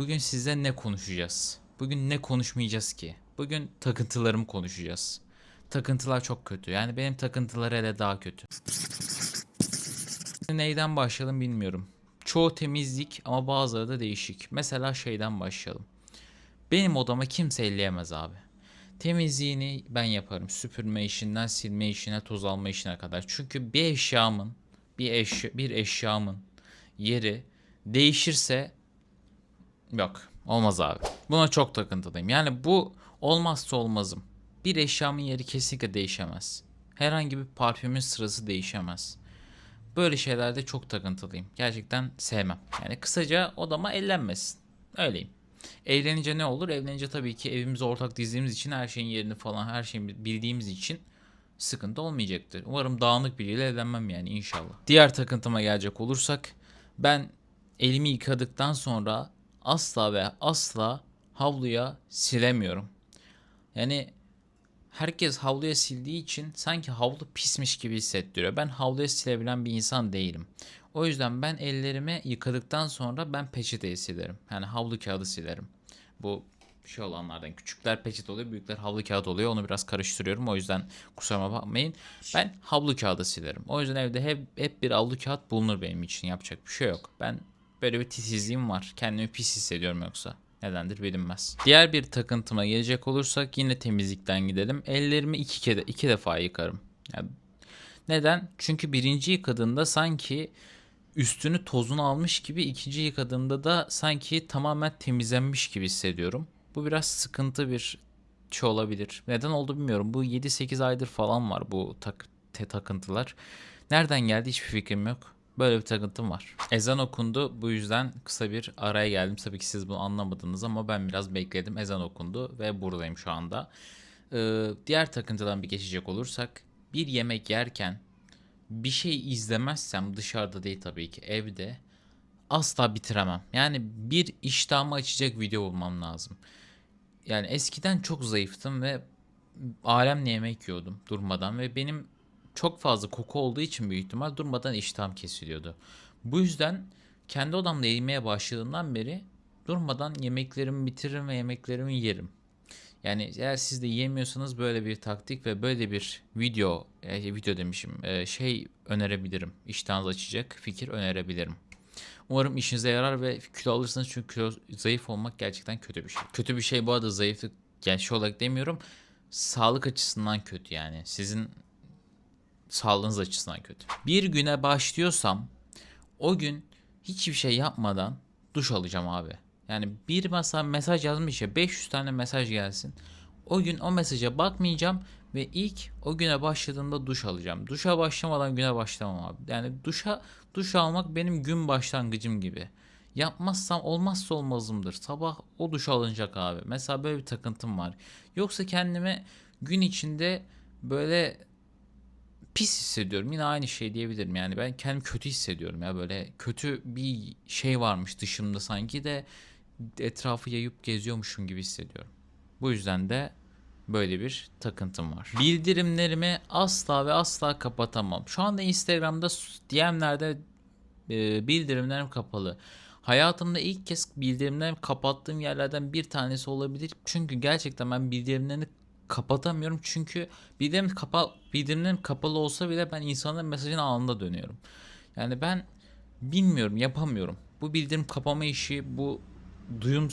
Bugün size ne konuşacağız? Bugün ne konuşmayacağız ki? Bugün takıntılarımı konuşacağız. Takıntılar çok kötü. Yani benim takıntılar hele daha kötü. Neyden başlayalım bilmiyorum. Çoğu temizlik ama bazıları da değişik. Mesela şeyden başlayalım. Benim odama kimse elleyemez abi. Temizliğini ben yaparım. Süpürme işinden silme işine, toz alma işine kadar. Çünkü bir eşyamın, bir eşya, bir eşyamın yeri değişirse yok. Olmaz abi. Buna çok takıntılıyım. Yani bu olmazsa olmazım. Bir eşyamın yeri kesinlikle değişemez. Herhangi bir parfümün sırası değişemez. Böyle şeylerde çok takıntılıyım. Gerçekten sevmem. Yani kısaca odama ellenmesin. Öyleyim. Evlenince ne olur? Evlenince tabii ki evimize ortak dizdiğimiz için her şeyin yerini falan her şeyi bildiğimiz için sıkıntı olmayacaktır. Umarım dağınık biriyle evlenmem yani inşallah. Diğer takıntıma gelecek olursak ben elimi yıkadıktan sonra asla ve asla havluya silemiyorum. Yani herkes havluya sildiği için sanki havlu pismiş gibi hissettiriyor. Ben havluya silebilen bir insan değilim. O yüzden ben ellerimi yıkadıktan sonra ben peçeteyi silerim. Yani havlu kağıdı silerim. Bu şey olanlardan küçükler peçete oluyor, büyükler havlu kağıt oluyor. Onu biraz karıştırıyorum. O yüzden kusuruma bakmayın. Ben havlu kağıdı silerim. O yüzden evde hep, hep bir havlu kağıt bulunur benim için. Yapacak bir şey yok. Ben böyle bir titizliğim var. Kendimi pis hissediyorum yoksa. Nedendir bilinmez. Diğer bir takıntıma gelecek olursak yine temizlikten gidelim. Ellerimi iki, kere, iki defa yıkarım. Yani neden? Çünkü birinci yıkadığımda sanki üstünü tozunu almış gibi ikinci yıkadığımda da sanki tamamen temizlenmiş gibi hissediyorum. Bu biraz sıkıntı bir şey olabilir. Neden oldu bilmiyorum. Bu 7-8 aydır falan var bu tak te takıntılar. Nereden geldi hiçbir fikrim yok. Böyle bir takıntım var. Ezan okundu. Bu yüzden kısa bir araya geldim. Tabii ki siz bunu anlamadınız ama ben biraz bekledim. Ezan okundu ve buradayım şu anda. Ee, diğer takıntıdan bir geçecek olursak bir yemek yerken bir şey izlemezsem dışarıda değil tabii ki evde asla bitiremem. Yani bir iştahımı açacak video bulmam lazım. Yani eskiden çok zayıftım ve alemle yemek yiyordum durmadan ve benim çok fazla koku olduğu için büyük ihtimal durmadan iştahım kesiliyordu. Bu yüzden kendi odamda yemeye başladığımdan beri durmadan yemeklerimi bitiririm ve yemeklerimi yerim. Yani eğer siz de yiyemiyorsanız böyle bir taktik ve böyle bir video, e, video demişim, e, şey önerebilirim. İştahınızı açacak fikir önerebilirim. Umarım işinize yarar ve kilo alırsınız çünkü kilo, zayıf olmak gerçekten kötü bir şey. Kötü bir şey bu arada zayıflık yani şey olarak demiyorum. Sağlık açısından kötü yani. Sizin sağlığınız açısından kötü. Bir güne başlıyorsam o gün hiçbir şey yapmadan duş alacağım abi. Yani bir masa mesaj yazmış ya 500 tane mesaj gelsin. O gün o mesaja bakmayacağım ve ilk o güne başladığımda duş alacağım. Duşa başlamadan güne başlamam abi. Yani duşa duş almak benim gün başlangıcım gibi. Yapmazsam olmazsa olmazımdır. Sabah o duş alınacak abi. Mesela böyle bir takıntım var. Yoksa kendime gün içinde böyle pis hissediyorum. Yine aynı şey diyebilirim. Yani ben kendimi kötü hissediyorum ya böyle kötü bir şey varmış dışımda sanki de etrafı yayıp geziyormuşum gibi hissediyorum. Bu yüzden de böyle bir takıntım var. Bildirimlerimi asla ve asla kapatamam. Şu anda Instagram'da DM'lerde e, bildirimlerim kapalı. Hayatımda ilk kez bildirimlerimi kapattığım yerlerden bir tanesi olabilir. Çünkü gerçekten ben bildirimlerini kapatamıyorum. Çünkü bildirim kapa bildirimlerim kapalı olsa bile ben insanların mesajına anında dönüyorum. Yani ben bilmiyorum, yapamıyorum. Bu bildirim kapama işi, bu duyum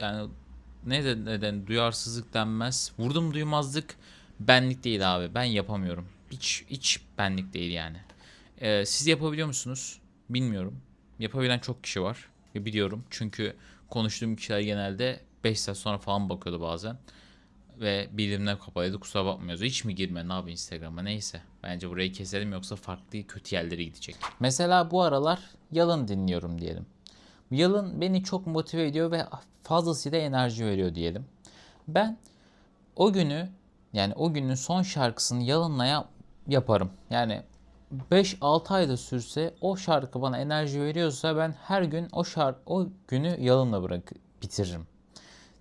yani ne de neden duyarsızlık denmez. Vurdum duymazlık benlik değil abi. Ben yapamıyorum. Hiç hiç benlik değil yani. Ee, siz yapabiliyor musunuz? Bilmiyorum. Yapabilen çok kişi var. Biliyorum. Çünkü konuştuğum kişiler genelde 5 saat sonra falan bakıyordu bazen. Ve bildirimler kapalıydı kusura bakmıyoruz. Hiç mi girme ne yapayım Instagram'a neyse. Bence burayı keselim yoksa farklı kötü yerlere gidecek. Mesela bu aralar yalın dinliyorum diyelim. Yalın beni çok motive ediyor ve fazlasıyla enerji veriyor diyelim. Ben o günü yani o günün son şarkısını Yalın'la yap, yaparım. Yani 5-6 ayda sürse o şarkı bana enerji veriyorsa ben her gün o şarkı o günü Yalın'la bırak bitiririm.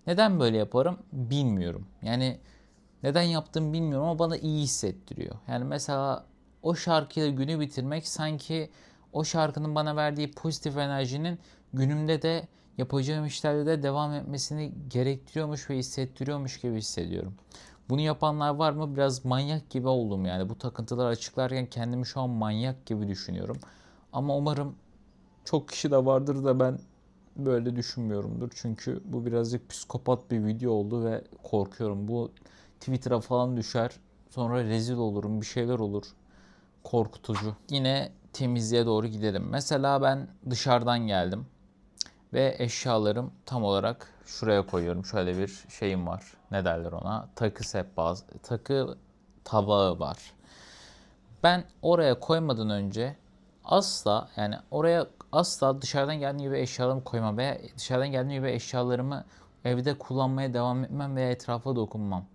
Neden böyle yaparım bilmiyorum. Yani neden yaptığımı bilmiyorum ama bana iyi hissettiriyor. Yani mesela o şarkıyla günü bitirmek sanki o şarkının bana verdiği pozitif enerjinin günümde de yapacağım işlerde de devam etmesini gerektiriyormuş ve hissettiriyormuş gibi hissediyorum. Bunu yapanlar var mı? Biraz manyak gibi oldum yani. Bu takıntıları açıklarken kendimi şu an manyak gibi düşünüyorum. Ama umarım çok kişi de vardır da ben böyle düşünmüyorumdur. Çünkü bu birazcık psikopat bir video oldu ve korkuyorum. Bu Twitter'a falan düşer. Sonra rezil olurum. Bir şeyler olur. Korkutucu. Yine temizliğe doğru gidelim. Mesela ben dışarıdan geldim. Ve eşyalarım tam olarak şuraya koyuyorum. Şöyle bir şeyim var. Ne derler ona? Takı sehpası, takı tabağı var. Ben oraya koymadan önce asla yani oraya asla dışarıdan geldiğim gibi eşyalarımı koymam veya dışarıdan geldiğim gibi eşyalarımı evde kullanmaya devam etmem veya etrafa dokunmam.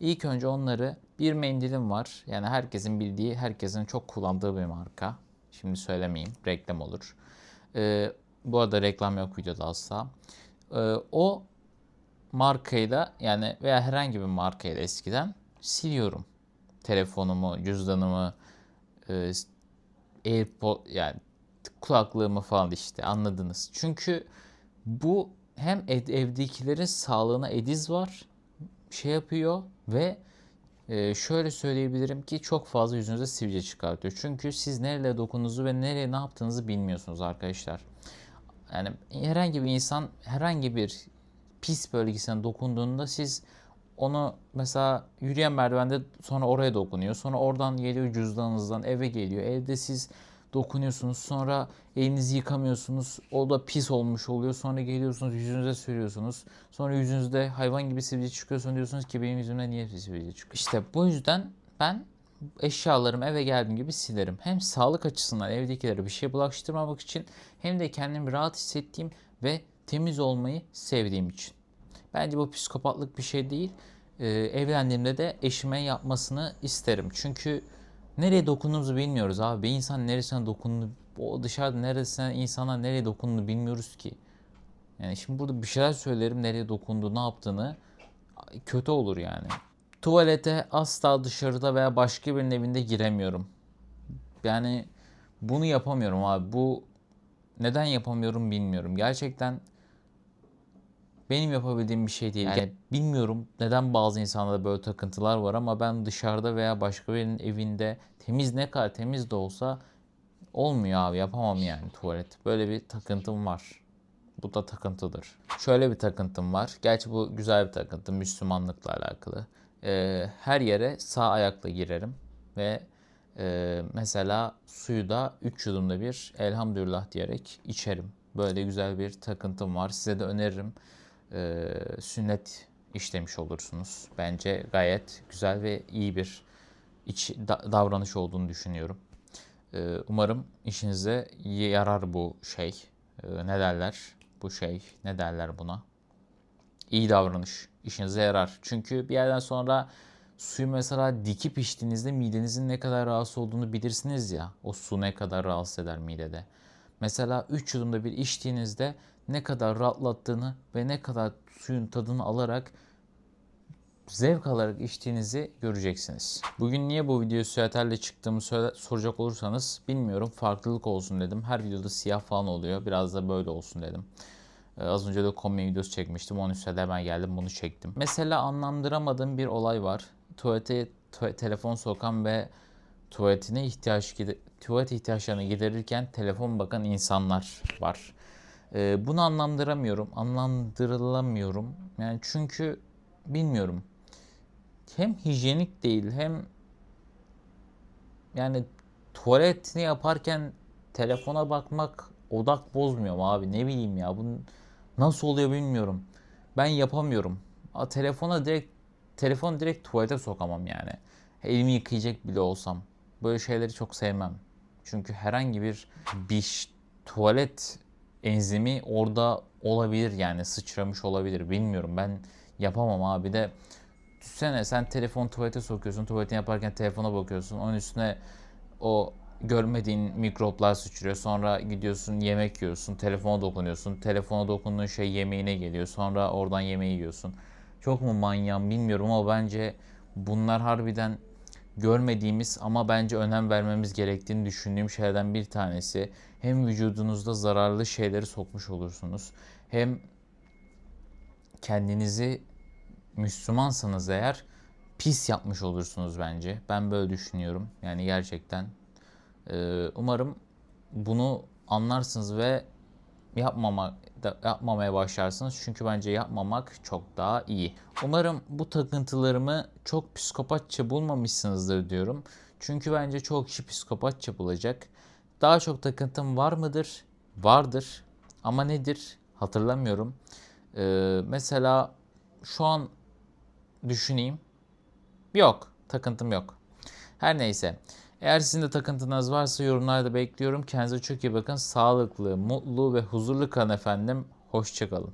İlk önce onları bir mendilim var. Yani herkesin bildiği, herkesin çok kullandığı bir marka. Şimdi söylemeyeyim, reklam olur. Ee, bu arada reklam yok videoda asla. Ee, o markayı da yani veya herhangi bir markayı da eskiden siliyorum. Telefonumu, cüzdanımı, e, AirPod yani kulaklığımı falan işte anladınız. Çünkü bu hem ev, evdekilerin sağlığına ediz var şey yapıyor ve e, şöyle söyleyebilirim ki çok fazla yüzünüze sivilce çıkartıyor. Çünkü siz nereye dokunduğunuzu ve nereye ne yaptığınızı bilmiyorsunuz arkadaşlar. Yani herhangi bir insan herhangi bir pis bölgesine dokunduğunda siz onu mesela yürüyen merdivende sonra oraya dokunuyor. Sonra oradan geliyor cüzdanınızdan eve geliyor. Evde siz dokunuyorsunuz. Sonra elinizi yıkamıyorsunuz. O da pis olmuş oluyor. Sonra geliyorsunuz yüzünüze sürüyorsunuz. Sonra yüzünüzde hayvan gibi sivilce çıkıyorsun diyorsunuz ki benim yüzümden niye sivilce çıkıyor? İşte bu yüzden ben eşyalarımı eve geldiğim gibi silerim. Hem sağlık açısından evdekilere bir şey bulaştırmamak için hem de kendimi rahat hissettiğim ve temiz olmayı sevdiğim için. Bence bu psikopatlık bir şey değil. Ee, evlendiğimde de eşime yapmasını isterim. Çünkü nereye dokunduğumuzu bilmiyoruz abi. Bir insan neresine dokunduğunu, o dışarıda neresine insana nereye dokunduğunu bilmiyoruz ki. Yani şimdi burada bir şeyler söylerim nereye dokunduğu, ne yaptığını kötü olur yani. Tuvalete asla dışarıda veya başka birinin evinde giremiyorum. Yani bunu yapamıyorum abi. Bu neden yapamıyorum bilmiyorum. Gerçekten benim yapabildiğim bir şey değil. Yani bilmiyorum neden bazı insanlarda böyle takıntılar var ama ben dışarıda veya başka birinin evinde temiz ne kadar temiz de olsa olmuyor abi yapamam yani tuvalet. Böyle bir takıntım var. Bu da takıntıdır. Şöyle bir takıntım var. Gerçi bu güzel bir takıntı Müslümanlıkla alakalı. Ee, her yere sağ ayakla girerim ve e, mesela suyu da 3 yudumda bir elhamdülillah diyerek içerim. Böyle güzel bir takıntım var. Size de öneririm e, sünnet işlemiş olursunuz. Bence gayet güzel ve iyi bir iç da, davranış olduğunu düşünüyorum. E, umarım işinize yarar bu şey. E, ne derler? Bu şey ne derler buna? İyi davranış işinize yarar. Çünkü bir yerden sonra suyu mesela dikip içtiğinizde midenizin ne kadar rahatsız olduğunu bilirsiniz ya. O su ne kadar rahatsız eder midede. Mesela 3 yudumda bir içtiğinizde ne kadar rahatlattığını ve ne kadar suyun tadını alarak zevk alarak içtiğinizi göreceksiniz. Bugün niye bu videoyu süeterle çıktığımı soracak olursanız bilmiyorum farklılık olsun dedim. Her videoda siyah falan oluyor. Biraz da böyle olsun dedim. Ee, az önce de kombi videosu çekmiştim. Onun üstüne hemen geldim bunu çektim. Mesela anlamdıramadığım bir olay var. Tuvalete tu- telefon sokan ve tuvaletine ihtiyaç tuvalet ihtiyaçlarını giderirken telefon bakan insanlar var. Ee, bunu anlamdıramıyorum. Anlamdırılamıyorum. Yani çünkü bilmiyorum. Hem hijyenik değil hem yani tuvaletini yaparken telefona bakmak odak bozmuyor mu abi? Ne bileyim ya. Bu nasıl oluyor bilmiyorum. Ben yapamıyorum. A, telefona direkt telefon direkt tuvalete sokamam yani. Elimi yıkayacak bile olsam. Böyle şeyleri çok sevmem. Çünkü herhangi bir bir tuvalet enzimi orada olabilir yani sıçramış olabilir. Bilmiyorum ben yapamam abi. De düşünsene sen telefon tuvalete sokuyorsun tuvaletini yaparken telefona bakıyorsun. Onun üstüne o görmediğin mikroplar sıçrıyor. Sonra gidiyorsun yemek yiyorsun telefona dokunuyorsun. Telefona dokunduğun şey yemeğine geliyor. Sonra oradan yemeği yiyorsun. Çok mu manyağım bilmiyorum ama bence bunlar harbiden görmediğimiz ama bence önem vermemiz gerektiğini düşündüğüm şeylerden bir tanesi. Hem vücudunuzda zararlı şeyleri sokmuş olursunuz hem kendinizi Müslümansanız eğer pis yapmış olursunuz bence. Ben böyle düşünüyorum. Yani gerçekten. Umarım bunu anlarsınız ve yapmama, da, yapmamaya başlarsınız. Çünkü bence yapmamak çok daha iyi. Umarım bu takıntılarımı çok psikopatça bulmamışsınızdır diyorum. Çünkü bence çok kişi psikopatça bulacak. Daha çok takıntım var mıdır? Vardır. Ama nedir? Hatırlamıyorum. Ee, mesela şu an düşüneyim. Yok. Takıntım yok. Her neyse. Eğer sizin de takıntınız varsa yorumlarda bekliyorum. Kendinize çok iyi bakın. Sağlıklı, mutlu ve huzurlu kalın efendim. Hoşçakalın.